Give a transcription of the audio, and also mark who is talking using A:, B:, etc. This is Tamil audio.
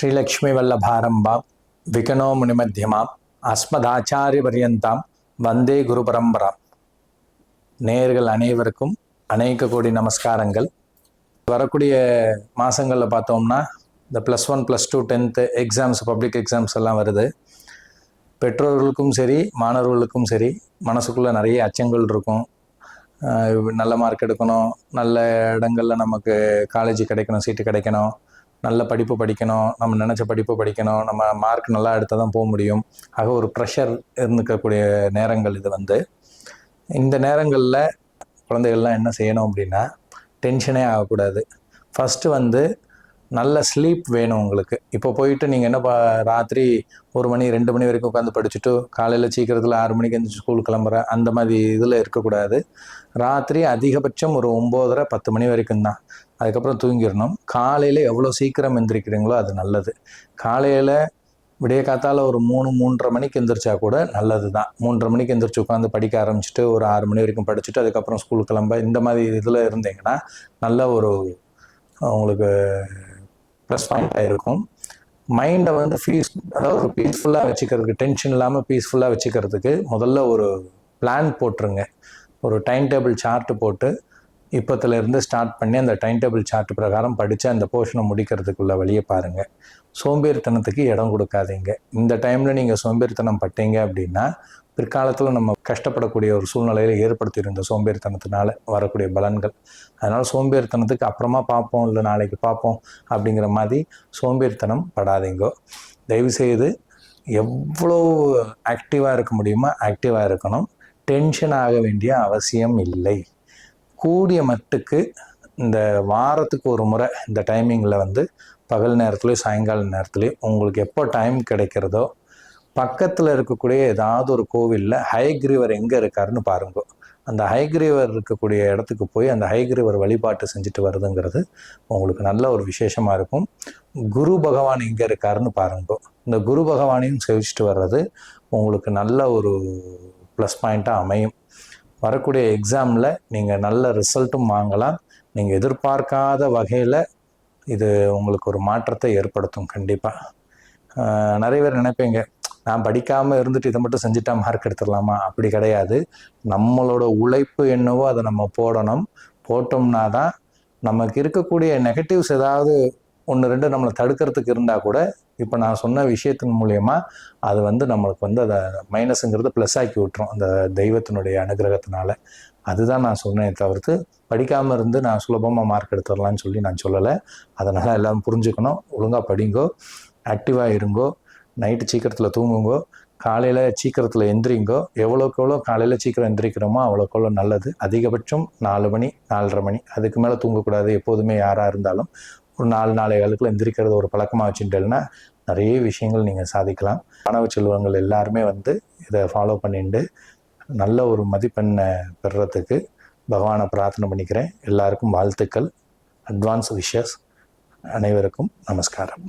A: ஸ்ரீலக்ஷ்மி வல்லபாரம்பாம் விகனோ முனிமத்தியமாம் அஸ்மதாச்சாரிய பரியந்தாம் வந்தே குரு பரம்பராம் நேயர்கள் அனைவருக்கும் அநேக கோடி நமஸ்காரங்கள். வரக்கூடிய மாதங்களில் பார்த்தோம்னா இந்த plus one plus two tenth exams public exams எல்லாம் வருது. பெற்றோர்களுக்கும் சரி மாணவர்களுக்கும் சரி மனசுக்குள்ளே நிறைய அச்சங்கள் இருக்கும். நல்ல மார்க் எடுக்கணும் நல்ல இடங்களில் நமக்கு காலேஜ் கிடைக்கணும் சீட்டு கிடைக்கணும். நல்ல படிப்பு படிக்கணும் நம்ம நினச்ச படிப்பு படிக்கணும் நம்ம மார்க் நல்லா எடுத்தால் தான் போக முடியும். ஆக ஒரு ப்ரெஷர் இருந்துக்கக்கூடிய நேரங்கள் இது வந்து. இந்த நேரங்களில் குழந்தைகள்லாம் என்ன செய்யணும் அப்படின்னா டென்ஷனே ஆகக்கூடாது. ஃபஸ்ட்டு வந்து நல்ல ஸ்லீப் வேணும் உங்களுக்கு. இப்போ போயிட்டு நீங்கள் என்ன பா ராத்திரி ஒரு மணி ரெண்டு மணி வரைக்கும் உட்காந்து படிச்சுட்டு காலையில் சீக்கிரத்தில் ஆறு மணிக்கு எந்திரிச்சு ஸ்கூல் கிளம்புற அந்த மாதிரி இதில் இருக்கக்கூடாது. ராத்திரி அதிகபட்சம் ஒரு ஒம்போதரை பத்து மணி வரைக்கும் தான் அதுக்கப்புறம் தூங்கிடணும். காலையில் எவ்வளோ சீக்கிரம் எந்திரிக்கிறீங்களோ அது நல்லது. காலையில் விடிய காத்தால ஒரு மூணு மூன்றரை மணிக்கு எந்திரிச்சா கூட நல்லது தான் மூன்றரை மணிக்கு எந்திரிச்சு உட்காந்து படிக்க ஆரம்பிச்சுட்டு ஒரு ஆறு மணி வரைக்கும் படிச்சுட்டு அதுக்கப்புறம் ஸ்கூல் கிளம்ப இந்த மாதிரி இதில் இருந்தீங்கன்னா நல்ல ஒரு உங்களுக்கு ப்ளஸ் பாயிண்டாக இருக்கும். மைண்டை வந்து ஃபீஸ் அதாவது ஒரு பீஸ்ஃபுல்லாக வச்சுக்கிறதுக்கு டென்ஷன் இல்லாமல் பீஸ்ஃபுல்லாக வச்சுக்கிறதுக்கு முதல்ல ஒரு பிளான் போட்டுருங்க. ஒரு டைம் டேபிள் சார்ட்டு போட்டு இப்போத்துலேருந்து ஸ்டார்ட் பண்ணி அந்த டைம் டேபிள் சார்ட் பிரகாரம் படித்து அந்த போர்ஷனை முடிக்கிறதுக்குள்ள வழியை பாருங்கள் சோம்பேறித்தனத்துக்கு இடம் கொடுக்காதீங்க. இந்த டைமில் நீங்கள் சோம்பேறித்தனம் பட்டீங்க அப்படின்னா பிற்காலத்தில் நம்ம கஷ்டப்படக்கூடிய ஒரு சூழ்நிலையில் ஏற்படுத்தியிருந்த சோம்பேறித்தனத்தினால வரக்கூடிய பலன்கள். அதனால் சோம்பேறித்தனத்துக்கு அப்புறமா பார்ப்போம் இல்லை நாளைக்கு பார்ப்போம் அப்படிங்கிற மாதிரி சோம்பேறித்தனம் படாதீங்கோ. தயவுசெய்து எவ்வளோ ஆக்டிவாக இருக்க முடியுமோ ஆக்டிவாக இருக்கணும். டென்ஷன் ஆக வேண்டிய அவசியம் இல்லை. கூடிய மட்டுக்கு இந்த வாரத்துக்கு ஒரு முறை இந்த டைமிங்கில் வந்து பகல் நேரத்துலையும் சாயங்கால நேரத்துலையும் உங்களுக்கு எப்போ டைம் கிடைக்கிறதோ பக்கத்தில் இருக்கக்கூடிய ஏதாவது ஒரு கோவிலில் ஹைக்ரீவர் எங்கே இருக்காருன்னு பாருங்க. அந்த ஹைக்ரீவர் இருக்கக்கூடிய இடத்துக்கு போய் அந்த ஹைக்ரீவர் வழிபாட்டு செஞ்சுட்டு வருதுங்கிறது உங்களுக்கு நல்ல ஒரு விசேஷமாக இருக்கும். குரு பகவான் எங்கே இருக்காருன்னு பாருங்க. இந்த குரு பகவானையும் சேவிச்சுட்டு வர்றது உங்களுக்கு நல்ல ஒரு ப்ளஸ் பாயிண்ட்டாக அமையும். வரக்கூடிய எக்ஸாமில் நீங்கள் நல்ல ரிசல்ட்டும் வாங்கலாம். நீங்கள் எதிர்பார்க்காத வகையில் இது உங்களுக்கு ஒரு மாற்றத்தை ஏற்படுத்தும் கண்டிப்பாக நிறைய பேர் நினைப்பீங்க நான் படிக்காமல் இருந்துட்டு இதை மட்டும் செஞ்சுட்டா மார்க் எடுத்துடலாமா? அப்படி கிடையாது. நம்மளோட உழைப்பு என்னவோ அதை நம்ம போடணும். போட்டோம்னா தான் நமக்கு இருக்கக்கூடிய நெகட்டிவ்ஸ் ஏதாவது ஒன்று ரெண்டு நம்மளை தடுக்கிறதுக்கு இருந்தால் கூட இப்போ நான் சொன்ன விஷயத்தின் மூலயமா அது வந்து நம்மளுக்கு வந்து அதை மைனஸுங்கிறது ப்ளஸ் ஆக்கி விட்டுரும். அந்த தெய்வத்தினுடைய அனுகிரகத்தினால. அதுதான் நான் சொன்னேன் தவிர்த்து படிக்காமல் இருந்து நான் சுலபமாக மார்க் எடுத்துடலான்னு சொல்லி நான் சொல்லலை. அதனால் எல்லாம் புரிஞ்சுக்கணும். ஒழுங்காக படிங்கோ ஆக்டிவாக இருங்கோ நைட்டு சீக்கிரத்தில் தூங்குங்கோ காலையில் சீக்கிரத்தில் எந்திரிங்கோ எவ்வளோக்கு எவ்வளோ காலையில் சீக்கிரம் எந்திரிக்கிறோமோ அவ்வளோக்கு எவ்வளோ நல்லது. அதிகபட்சம் நாலு மணி நாலரை மணி. அதுக்கு மேலே தூங்கக்கூடாது. எப்போதுமே யாராக இருந்தாலும் ஒரு நாலு நாளை காலத்தில் எந்திரிக்கிறது ஒரு பழக்கமாக வச்சுட்டேன்னா நிறைய விஷயங்கள் நீங்கள் சாதிக்கலாம். மாணவ செல்வங்கள் எல்லாருமே வந்து இதை ஃபாலோ பண்ணிட்டு நல்ல ஒரு மதிப்பெண்ணை பெறுறதுக்கு பகவானை பிரார்த்தனை பண்ணிக்கிறேன். எல்லாருக்கும் வாழ்த்துக்கள். அட்வான்ஸ் விஷஸ் அனைவருக்கும் நமஸ்காரம்.